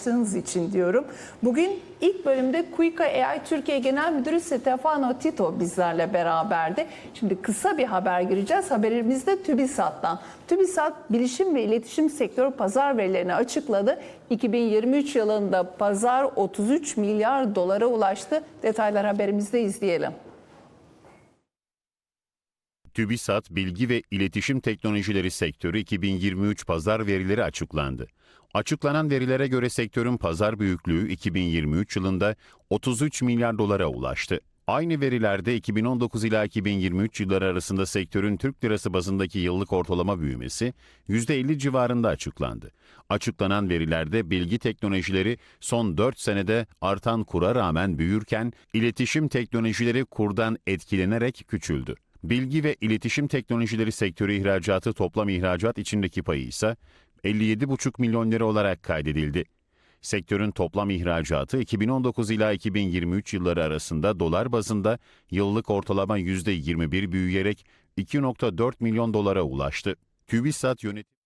paylaştığınız için diyorum. Bugün ilk bölümde Kuika AI Türkiye Genel Müdürü Stefano Tito bizlerle beraberdi. Şimdi kısa bir haber gireceğiz. Haberimiz de TÜBİSAT'tan. TÜBİSAT Bilişim ve İletişim Sektörü pazar verilerini açıkladı. 2023 yılında pazar 33 milyar dolara ulaştı. Detaylar haberimizde izleyelim. TÜBİSAT Bilgi ve İletişim Teknolojileri Sektörü 2023 pazar verileri açıklandı. Açıklanan verilere göre sektörün pazar büyüklüğü 2023 yılında 33 milyar dolara ulaştı. Aynı verilerde 2019 ila 2023 yılları arasında sektörün Türk lirası bazındaki yıllık ortalama büyümesi %50 civarında açıklandı. Açıklanan verilerde bilgi teknolojileri son 4 senede artan kura rağmen büyürken iletişim teknolojileri kurdan etkilenerek küçüldü. Bilgi ve iletişim teknolojileri sektörü ihracatı toplam ihracat içindeki payı ise 57,5 milyon lira olarak kaydedildi. Sektörün toplam ihracatı 2019 ila 2023 yılları arasında dolar bazında yıllık ortalama %21 büyüyerek 2.4 milyon dolara ulaştı. TÜBİSAT yönetim